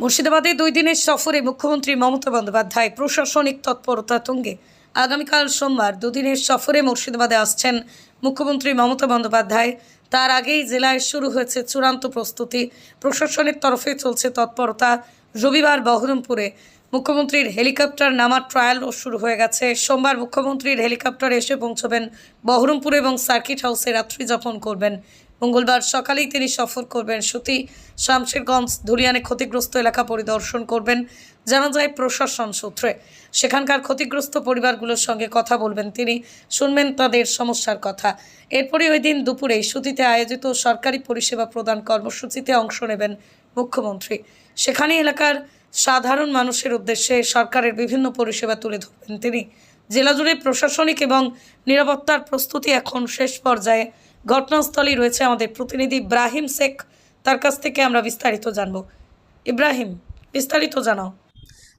মুর্শিদাবাদে দুই দিনের সফরে মুখ্যমন্ত্রী মমতা বন্দ্যোপাধ্যায় প্রশাসনিক তৎপরতা তুঙ্গে। আগামীকাল সোমবার দুদিনের সফরে মুর্শিদাবাদে আসছেন মুখ্যমন্ত্রী মমতা বন্দ্যোপাধ্যায়। তার আগেই জেলায় শুরু হয়েছে চূড়ান্ত প্রস্তুতি। প্রশাসনের তরফে চলছে তৎপরতা। রবিবার বহরমপুরে মুখ্যমন্ত্রীর হেলিকপ্টার নামার ট্রায়ালও শুরু হয়ে গেছে। সোমবার মুখ্যমন্ত্রীর হেলিকপ্টার এসে পৌঁছবেন বহরমপুর এবং সার্কিট হাউসে রাত্রি যাপন করবেন মঙ্গলবার সকালেই তিনি সফর করবেন সতী শামশেরগঞ্জ ধুলিয়ানে ক্ষতিগ্রস্ত এলাকা পরিদর্শন করবেন, জানা যায় প্রশাসন সূত্রে। সেখানকার ক্ষতিগ্রস্ত পরিবারগুলোর সঙ্গে কথা বলবেন তিনি, শুনবেন তাদের সমস্যার কথা। এরপরই ওই দিন দুপুরে সুতিতে আয়োজিত সরকারি পরিষেবা প্রদান কর্মসূচিতে অংশ নেবেন মুখ্যমন্ত্রী। সেখানে এলাকার সাধারণ মানুষের উদ্দেশ্যে সরকারের বিভিন্ন পরিষেবা তুলে ধরবেন তিনি। জেলা জুড়ে প্রশাসনিক এবং নিরাপত্তার প্রস্তুতি এখন শেষ পর্যায়ে। ঘটনাস্থলেই রয়েছে আমাদের প্রতিনিধি ইব্রাহিম শেখ। তার কাছ থেকে আমরা বিস্তারিত জানব। ইব্রাহিম, বিস্তারিত জানাও।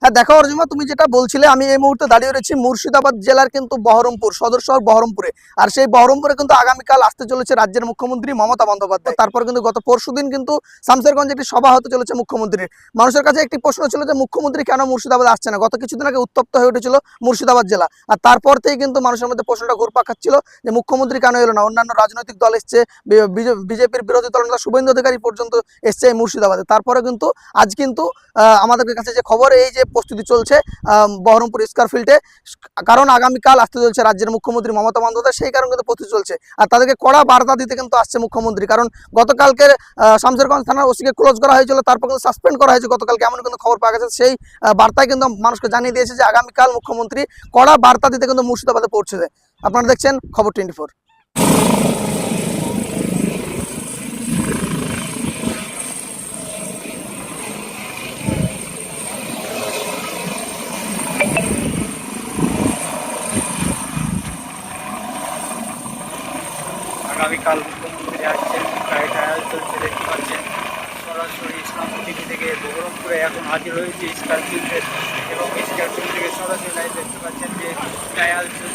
হ্যাঁ দেখো অর্জুমা তুমি যেটা বলছিলে, আমি এই মুহূর্তে দাঁড়িয়ে রয়েছি মুর্শিদাবাদ জেলার কিন্তু বহরমপুর, সদর শহর বহরমপুরে। আর সেই বহরমপুরে কিন্তু আগামীকাল আসতে চলেছে রাজ্যের মুখ্যমন্ত্রী মমতা বন্দ্যোপাধ্যায়। তারপর কিন্তু গত পরশুদিন কিন্তু শামসেরগঞ্জে একটি সভা হতে চলেছে মুখ্যমন্ত্রীর। মানুষের কাছে একটি প্রশ্ন ছিল যে, মুখ্যমন্ত্রী কেন মুর্শিদাবাদ আসছে না? গত কিছুদিন আগে উত্তপ্ত হয়ে উঠেছিল মুর্শিদাবাদ জেলা। আর তারপর থেকেই কিন্তু মানুষের মধ্যে প্রশ্নটা ঘুরপাক খাচ্ছিল যে, মুখ্যমন্ত্রী কেন এলো না? অন্যান্য রাজনৈতিক দল এসছে বিজেপির বিরোধী দল নেতা শুভেন্দু অধিকারী পর্যন্ত এসছে মুর্শিদাবাদে। তারপরে কিন্তু আজ কিন্তু আমাদের কাছে যে খবর, এই যে প্রস্তুতি চলছে বহরমপুর স্কার ফিল্ডে। কারণ আগামীকাল আসতে চলছে রাজ্যের মুখ্যমন্ত্রী মমতা বন্দ্যোপাধ্যায়, সেই কারণে কিন্তু প্রস্তুতি চলছে। আর তাদেরকে কড়া বার্তা দিতে কিন্তু আসছে মুখ্যমন্ত্রী, কারণ গতকালকের শামসেরগঞ্জ থানার ওসিকে ক্লোজ করা হয়েছিল, তারপর কিন্তু সাসপেন্ড করা হয়েছে গতকালকে এমন কিন্তু খবর পাওয়া গেছে। সেই বার্তায় কিন্তু মানুষকে জানিয়ে দিয়েছে যে আগামীকাল মুখ্যমন্ত্রী কড়া বার্তা দিতে কিন্তু মুর্শিদাবাদে পৌঁছেছে। আপনারা দেখছেন খবর টোয়েন্টি আগামীকাল মুখ্যমন্ত্রী আসছেন, প্রায় ট্রায়াল চলছে দেখতে পাচ্ছেন। সরাসরি ইসলাম টিভি থেকে বহরমপুরে এখন হাজির হয়েছে স্কারফিল্ডের এবং স্কারপিউ থেকে সরাসরি দেখতে পাচ্ছেন যে ট্রায়াল চলছে।